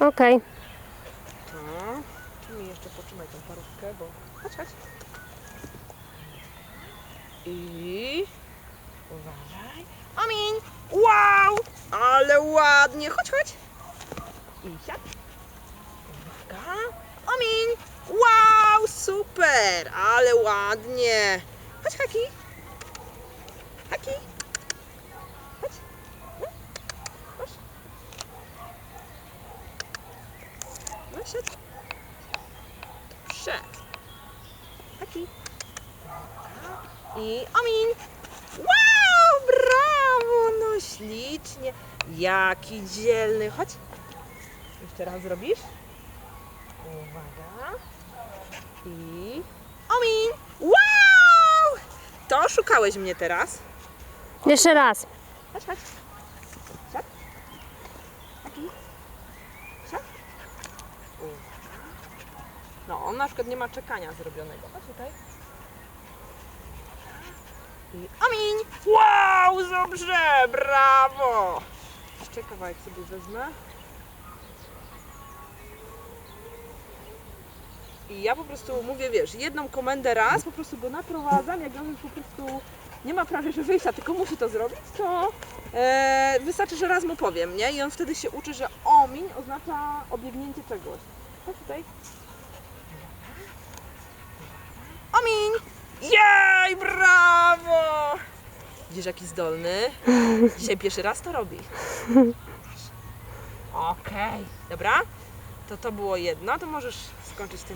Okej. No. Tu mi jeszcze potrzymaj tą parówkę, bo... Chodź, chodź. I... Uważaj. Omiń! Wow! Ale ładnie! Chodź, chodź. I siad. Parówka. Omiń! Wow! Super! Ale ładnie! Chodź. Haki. Siadź. Dobrze. Taki. I omin. Wow, brawo, no ślicznie. Jaki dzielny. Chodź. Jeszcze raz zrobisz. Uwaga. I omin. Wow! To szukałeś mnie teraz. Jeszcze raz. Chodź, chodź. Siad. Taki. Siad. U. No, on na przykład nie ma czekania zrobionego. Chodź tutaj. I omiń! Wow, dobrze, brawo! Jeszcze kawałek sobie wezmę. I ja po prostu mówię, wiesz, jedną komendę raz, po prostu go naprowadzam, jak on już po prostu nie ma prawie że wyjścia, tylko musi to zrobić, to e, wystarczy, że raz mu powiem, nie? I on wtedy się uczy, że omiń oznacza obiegnięcie czegoś. Chodź tutaj. Jej, brawo! Widzisz, jaki zdolny? Dzisiaj pierwszy raz to robi. Okej, dobra? To to było jedno, to możesz skończyć z tym